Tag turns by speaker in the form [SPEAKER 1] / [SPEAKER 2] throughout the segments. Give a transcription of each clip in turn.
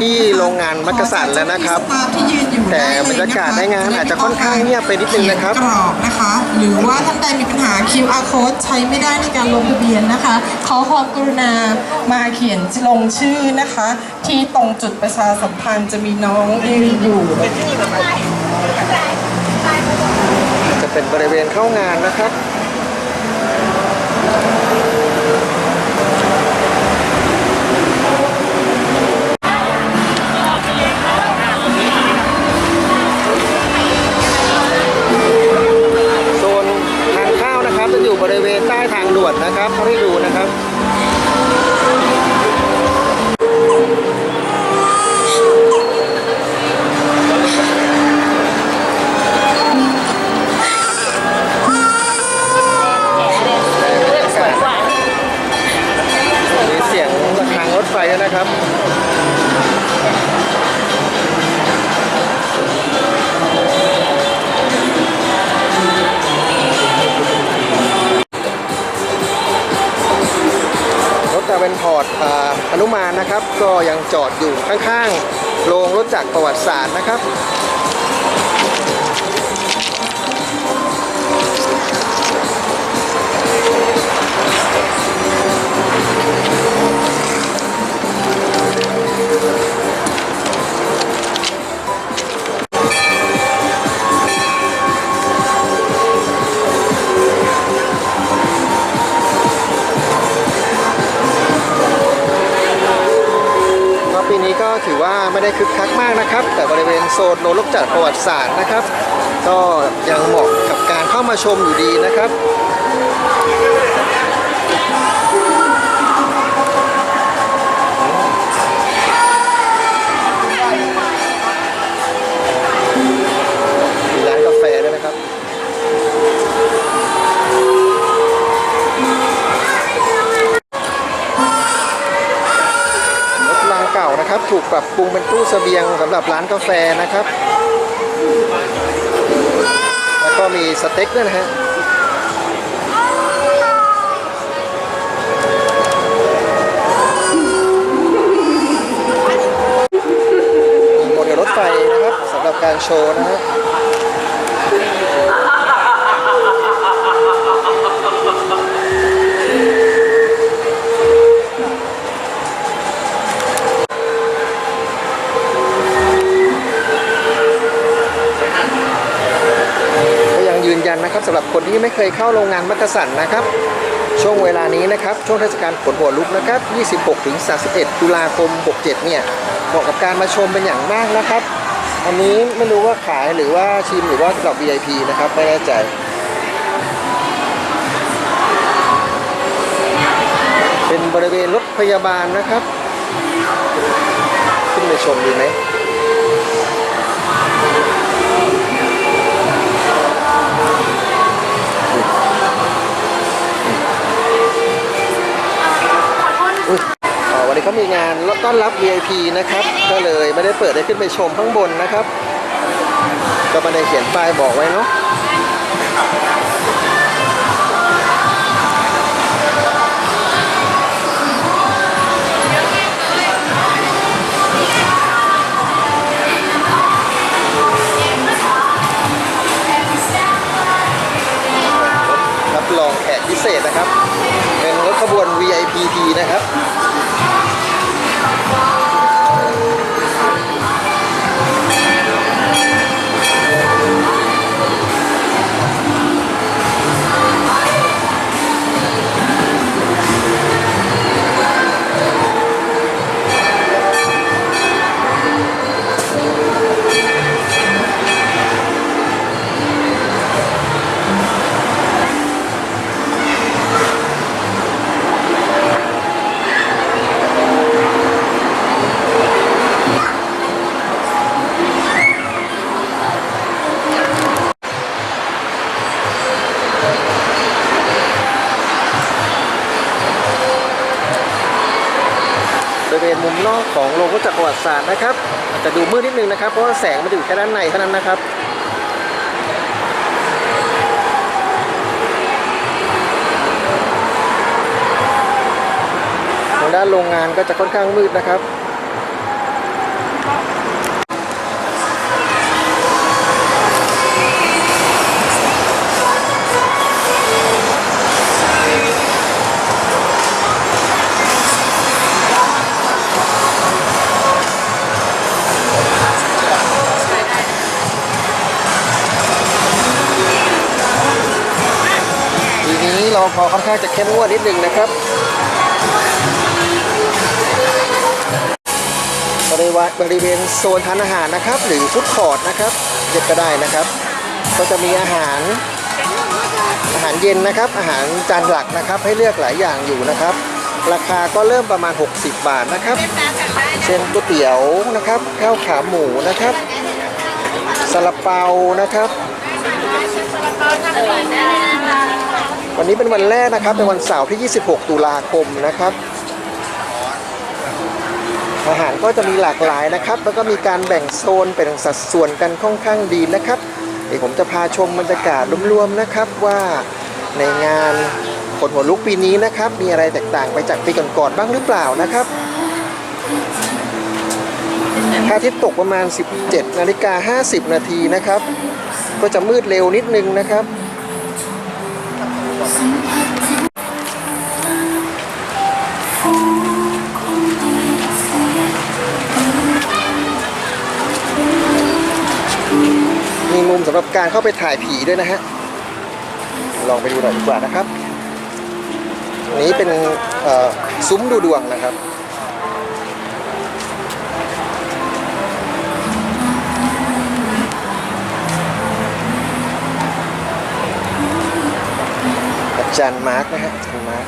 [SPEAKER 1] ที่โรงงานมักกะสันแล้วนะครับ แต่บรรยากาศในงานอาจจะค่อนข้างเงียบไปนิดนึงนะครับ
[SPEAKER 2] กรอบนะคะ หรือว่าท่านใดมีปัญหา QR code ใช้ไม่ได้ในการลงทะเบียนนะคะ ขอความกรุณามาเขียนลงชื่อนะคะ ที่ตรงจุดประชาสัมพันธ์จะมีน้องยืนอยู่
[SPEAKER 1] จะเป็นบริเวณเข้างานนะครับ ครับ นะครับ ก็ยังจอดอยู่ข้างๆโรงรถจักรประวัติศาสตร์นะครับ ปีนี้ก็ถือว่าไม่ได้คึกคักมากนะครับ แต่บริเวณโซนโนลกจัดประวัติศาสตร์นะครับ ก็ยังเหมาะกับการเข้ามาชมอยู่ดีนะครับ นะครับ ถูกปรับปรุงเป็นตู้เสบียงสำหรับร้านกาแฟนะครับ แล้วก็มีสเต็กด้วยนะฮะมีโมเดลรถไฟนะครับสำหรับการโชว์นะฮะ ครับสำหรับคนที่ไม่เคยเข้าโรงงานมัตสันนะครับ ช่วงเวลานี้นะครับ ช่วงเทศกาลขนหัวลุกนะครับ 26-31 ตุลาคม 67 เนี่ยเหมาะกับการมาชมเป็นอย่างมากนะครับ อันนี้ไม่รู้ว่าขายหรือว่าชิมหรือว่าสำหรับ VIP นะครับไม่แน่ใจเป็นบริเวณรถพยาบาลนะครับ ขึ้นไปชมดีไหม อ๋อวันนี้เขามีงานต้อนรับ VIP นะครับ ก็เลยไม่ได้เปิดได้ขึ้นไปชมข้างบนนะครับ ก็ม่ได้เขียนป้ายบอกไว้เนาะรับรองแขกพิเศษนะครับ เป็นรถขบวน VIP P นะครับ ของโรงรถจักรประวัติศาสตร์นะครับอาจจะดูมืดนิดนึงนะครับ เพราะว่าแสงมันอยู่แค่ด้านในเท่านั้นนะครับทางด้านด้านโรงงานก็จะค่อนข้างมืดนะครับ รอพอค่อนข้างจะเข้มงวดนิดนึงนะครับบริเวณบริเวณโซนทานอาหารนะครับ หรือฟุตคอร์ทนะครับเรียกก็ได้นะครับ ก็จะมีอาหารอาหารเย็นนะครับ อาหารจานหลักนะครับ ให้เลือกหลายอย่างอยู่นะครับ ราคาก็เริ่มประมาณ 60 บาทนะครับเช่นก๋วยเตี๋ยวนะครับข้าวขาหมูนะครับซาลาเปานะครับ วันนี้เป็นวันแรกนะครับ เป็นวันเสาร์ที่ 26 ตุลาคมนะครับ อาหารก็จะมีหลากหลายนะครับ แล้วก็มีการแบ่งโซนเป็นสัดส่วนกันค่อนข้างดีนะครับเดี๋ยวผมจะพาชมบรรยากาศรวมๆนะครับว่าในงานผลหัวลุกปีนี้นะครับ มีอะไรแตกต่างไปจากปีก่อนๆบ้างหรือเปล่านะครับพระอาทิตย์ตกประมาณ 17นาฬิกา50 นาทีนะครับ ก็จะมืดเร็วนิดนึงนะครับ มสำหรับการเข้าไปถ่ายผีด้วยนะฮะ ลองไปดูหน่อยดีกว่านะครับ นี้เป็นซุ้มดูดวงนะครับอาจารย์มาร์กนะฮะอาจารย์มาร์ก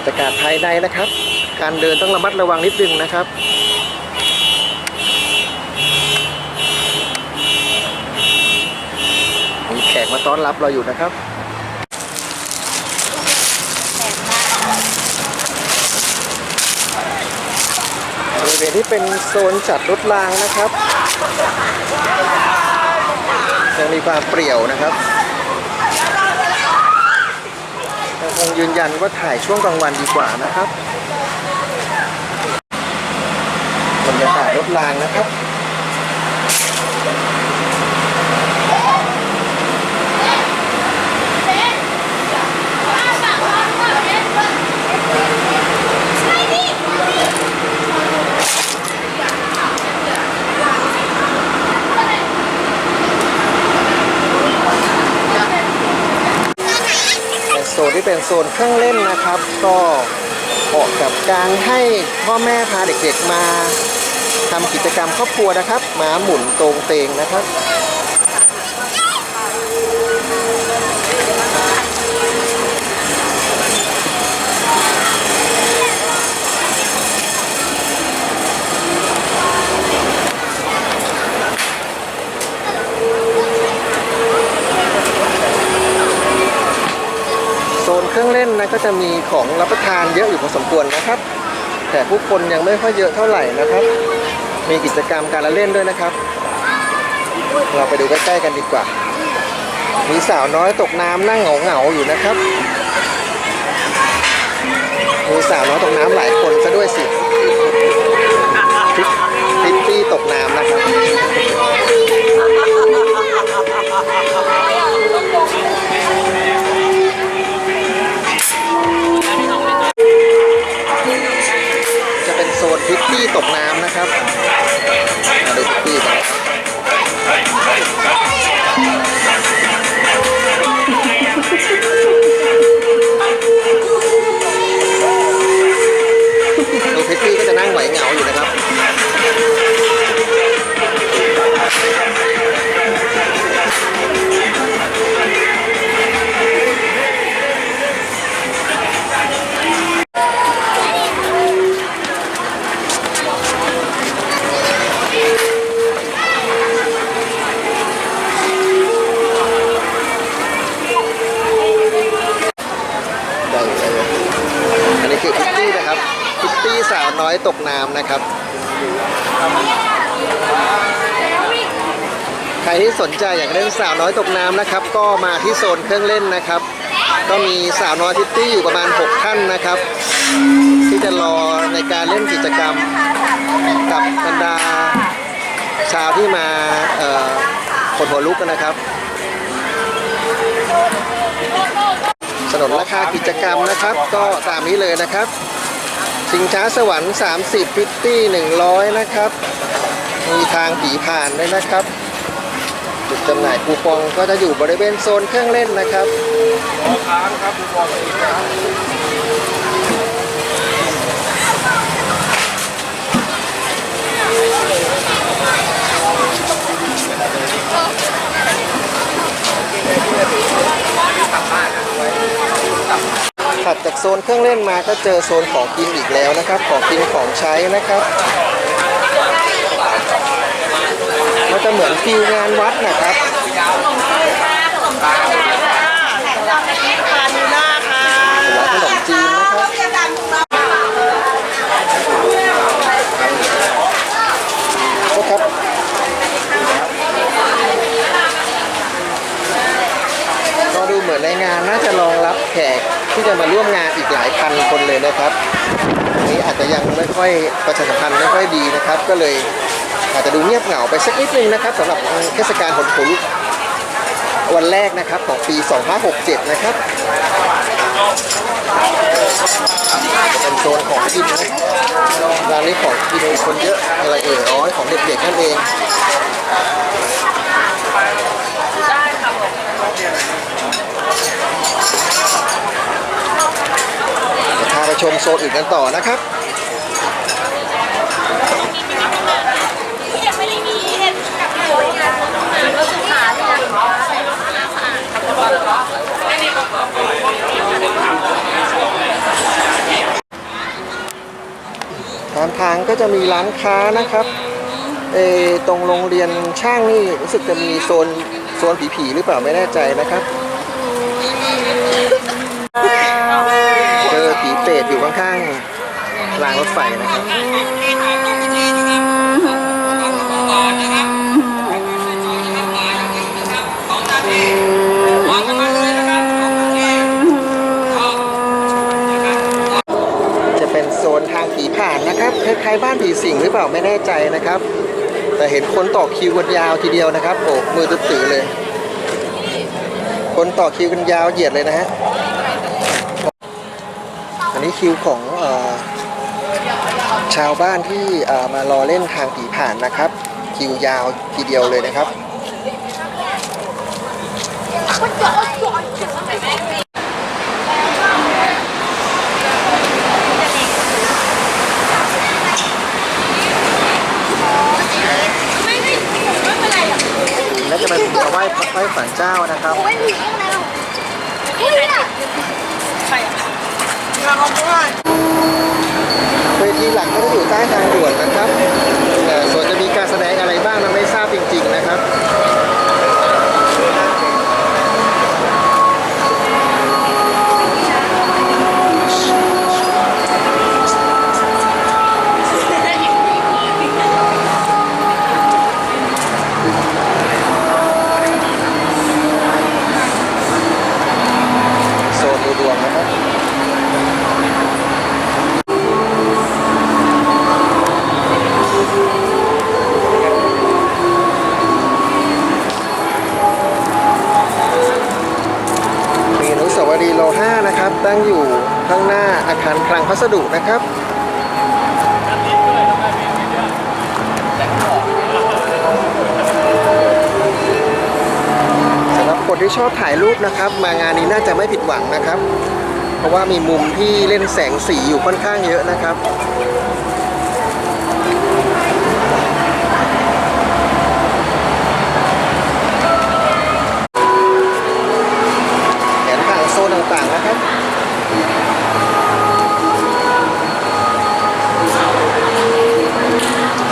[SPEAKER 1] บรรยากาศภายในนะครับ การเดินต้องระมัดระวังนิดนึงนะครับมีแขกมาต้อนรับเราอยู่นะครับบริเวณที่เป็นโซนจัดรถรางนะครับยังมีความเปรี่ยวนะครับยั งคงยืนยันว่าถ่ายช่วงกลางวันดีกว่านะครับบรรยากาศรถรางนะครับ ในที่เป็นโซนเครื่องเล่นนะครับ ก็เหมาะกับการให้พ่อแม่พาเด็กๆมาทำกิจกรรมครอบครัวนะครับม้าหมุนตรงเตงนะครับ โซนเครื่องเล่ นนก็จะมีของรับประทานเยอะอยู่พอสมควรนะครับ แต่ผู้คนยังไม่ค่อยเยอะเท่าไหร่นะครับ มีกิจกรรมการละเล่นด้วยนะครับ เราไปดูใกล้ๆกันดีกว่า มีสาวน้อยตกน้ำนั่งเหงาๆอยู่นะครับมีสาวน้อยตกน้ำหลายคนซะด้วยสิพิตพิตตี้ตกน้ำนะครับ พิตตี้ตกน้ำนะครับมาดูพิตตี้กั นนี้คือพิตตี้นะครับพิตตี้สาวน้อยตกน้ำนะครับ ใครที่สนใจอยากเล่นสาวน้อยตกน้ำนะครับ ก็มาที่โซนเครื่องเล่นนะครับ ก็มีสาวน้อยทิตตี้อยู่ประมาณ 6 ท่านนะครับ ที่จะรอในการเล่นกิจกรรมกับบรรดา ชาวที่มาขนหัวลุกกันนะครับสนุนราคากิจกรรมนะครับ ก็ตามนี้เลยนะครับ ชิงช้าสวรรค์ 30ฟิตตี้100 นะครับ มีทางผีผ่านด้วยนะครับ จุดจำหน่ายคูปองก็จะอยู่บริเวณโซนเครื่องเล่นนะครับล้อค้างครับกูฟองล้อค้าง ถัดจากโซนเครื่องเล่นมาก็เจอโซนของกินอีกแล้วนะครับ ของกินของใช้นะครับก็จะเหมือนฟิวงานวัดนะครับขนมจีนนะครับนะครับก็ดูเหมือนในงานน่าจะรองรับแขก ที่จะมาร่วมงานอีกหลายพันคนเลยนะครับอันนี้อาจจะยังไม่ค่อยประชาสัมพันธ์ไม่ค่อยดีนะครับ ก็เลยอาจจะดูเงียบเหงาไปสักนิดนึงนะครับสำหรับเทศกาลผลผลุกวันแรกนะครับของปี 2567 นะครับเป็นโซนของกินนะร้านนี้ของกินคนเยอะอะไรเอ่ยอ๋อของเด็กๆนั่นเองเดี๋ยวพา ไปชมโซนอื่นกันต่อนะครับ
[SPEAKER 3] ยังไม่ได้มีเห็ดกับหมูนะแล้วสุขาเนี่ย
[SPEAKER 1] ตามทางก็จะมีร้านค้านะครับเออตรงโรงเรียนช่างนี่รู้สึกจะมีโซนโซนผีๆหรือเปล่าไม่แน่ใจนะครับางรถไฟนะครับจะเป็นโซนทางผีผ่านนะครับคล้ายๆบ้านผีสิงหรือเปล่าไม่แน่ใจนะครับ แต่เห็นคนต่อคิวกันยาวทีเดียวนะครับโอ้มือตื้อเลย คนต่อคิวกันยาวเหยียดเลยนะฮะอันนี้คิวของเออ ชาวบ้านที่มารอเล่นทางผีผ่านนะครับ คิวยาวทีเดียวเลยนะครับและจะเป็นมาไหว้ไหว้ฝันเจ้านะครับ
[SPEAKER 3] ไม่มีอะไรหรอกเฮ้ใครอะเราเอาด้วย
[SPEAKER 1] เวที หลักก็จะอยู่ใต้ทางด่วนนะครับ สดุนะครับสำหรับคนที่ชอบถ่ายรูปนะครับ มางานนี้น่าจะไม่ผิดหวังนะครับ เพราะว่ามีมุมที่เล่นแสงสีอยู่ค่อนข้างเยอะนะครับ แผนผังโซนต่างๆนะครับ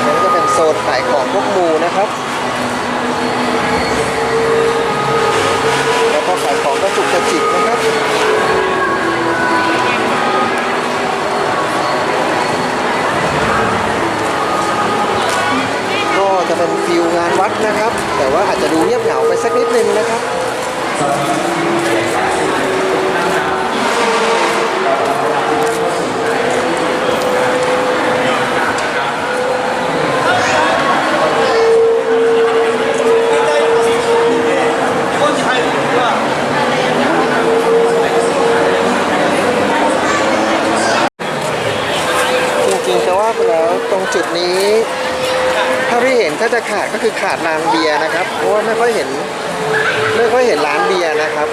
[SPEAKER 1] นี่ก็เป็นโซนขายของพวกมูนะครับ แล้วก็ขายของกระจุกกระจิกนะครับ นะครับ แต่ว่าอาจจะดูเงียบเหงาไปสักนิดนึงนะครับ จริงๆจะว่าไปแล้วตรงจุดนี้ถ้าที่เห็นถ้าจะ ขาดร้านเบียร์นะครับ เพราะว่าไม่ค่อยเห็น ไม่ค่อยเห็นร้านเบียร์นะครับ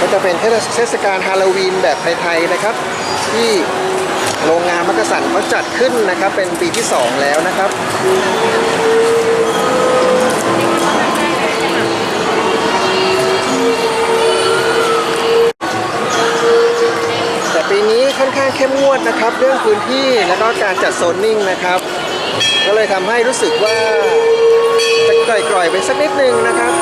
[SPEAKER 1] ก็จะเป็นเทศกาลฮาโลวีนแบบไทยๆนะครับ ที่โรงงานมักกะสันเขาจัดขึ้นนะครับ เป็นปีที่ 2 แล้วนะครับ งวดนะครับ เรื่องพื้นที่แล้วก็การจัดโซนนิ่งนะครับ ก็เลยทำให้รู้สึกว่าจะกร่อยๆไปสักนิดนึงนะครับ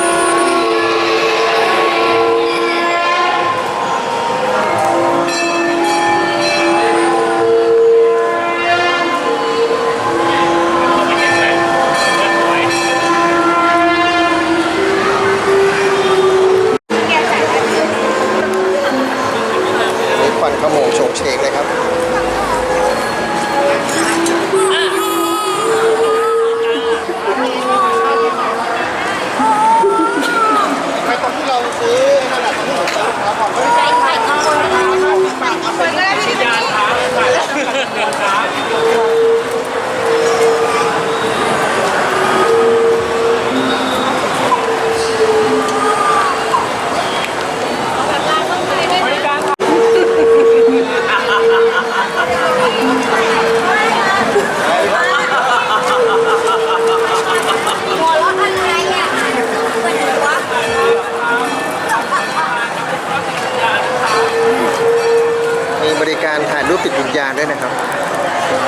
[SPEAKER 1] มีบริ
[SPEAKER 3] การ
[SPEAKER 1] ถ่ายรูปติดวิญญาณด้วยนะครับ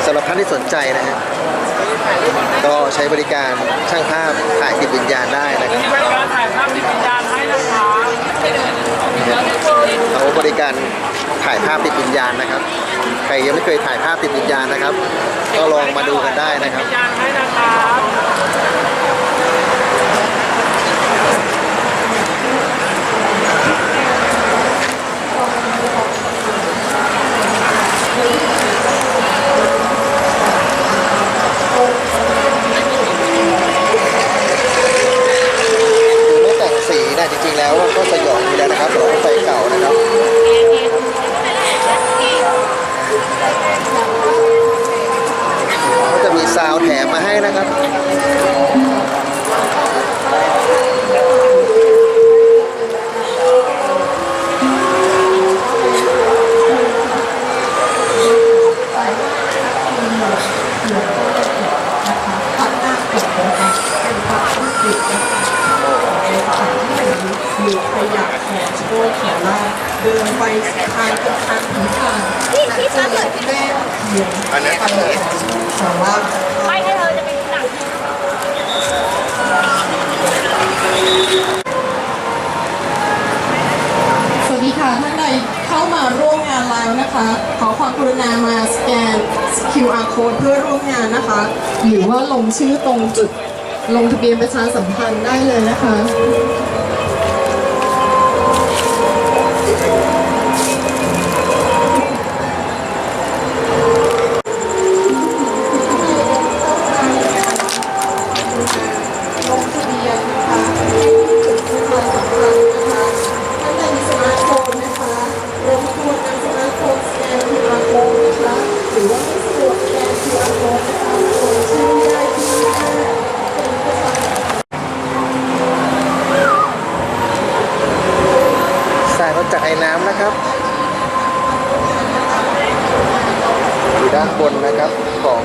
[SPEAKER 1] สำหรับท่านที่สนใจนะฮะก็ใช้บริการช่างภาพถ่ายติดวิญญาณได้นะครับ
[SPEAKER 4] บริการถ่ายภาพติดวิญญาณให้นะคะ
[SPEAKER 1] เขาบริการถ่ายภาพติดวิญญาณนะครับ ใครยังไม่เคยถ่ายภาพติดวิญญาณนะครับ ก็ลองมาดูกันได้นะครับ
[SPEAKER 4] วิญญาณให้นะคะ
[SPEAKER 1] คือไม่แต่งสีนะ จริงๆแล้วก็สยองอยู่แล้วนะครับสำหรับรถไฟเก่านะครับ
[SPEAKER 2] ขอความกรุณามาสแกน QR code เพื่อร่วมงานนะคะ หรือว่าลงชื่อตรงจุดลงทะเบียนประชาสัมพันธ์ได้เลยนะคะ นะครับอ
[SPEAKER 1] ยู่ด้านบนนะครับของ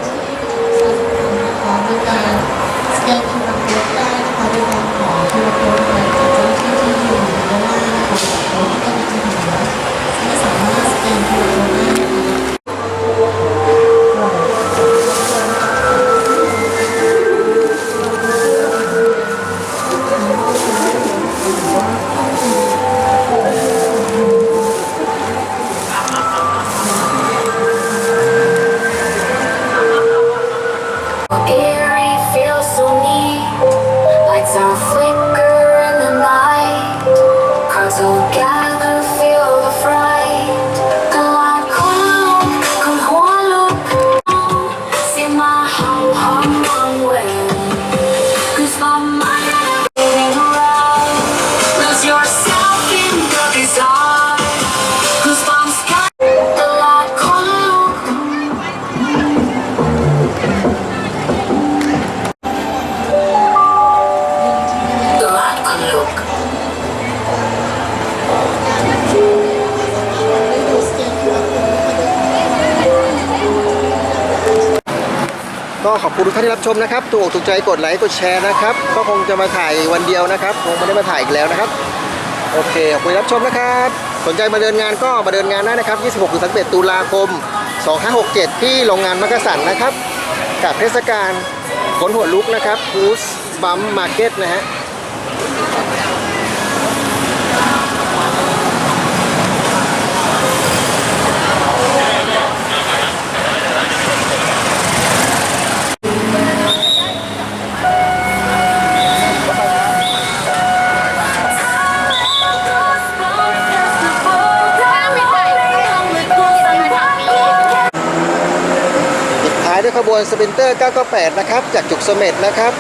[SPEAKER 2] Eerie, feels so neat. Lights off. ก็ขอ
[SPEAKER 1] บคุณทุกท่านที่รับชมนะครับถูกอกถูกใจกดไลค์กดแชร์นะครับ ก็คงจะมาถ่ายวันเดียวนะครับคงไม่ได้มาถ่ายอีกแล้วนะครับ โอเคขอบคุณรับชมนะครับ สนใจมาเดินงานก็มาเดินงานได้นะครับ 26ถึง31ตุลาคม 2567 ที่โรงงานมักกะสันนะครับ กับเทศกาลขนหัวลุกนะครับคูสบัมมาร์เก็ตนะฮะ วนสปินเตอร์ 998 นะครับ จากจุกเสม็ดนะครับ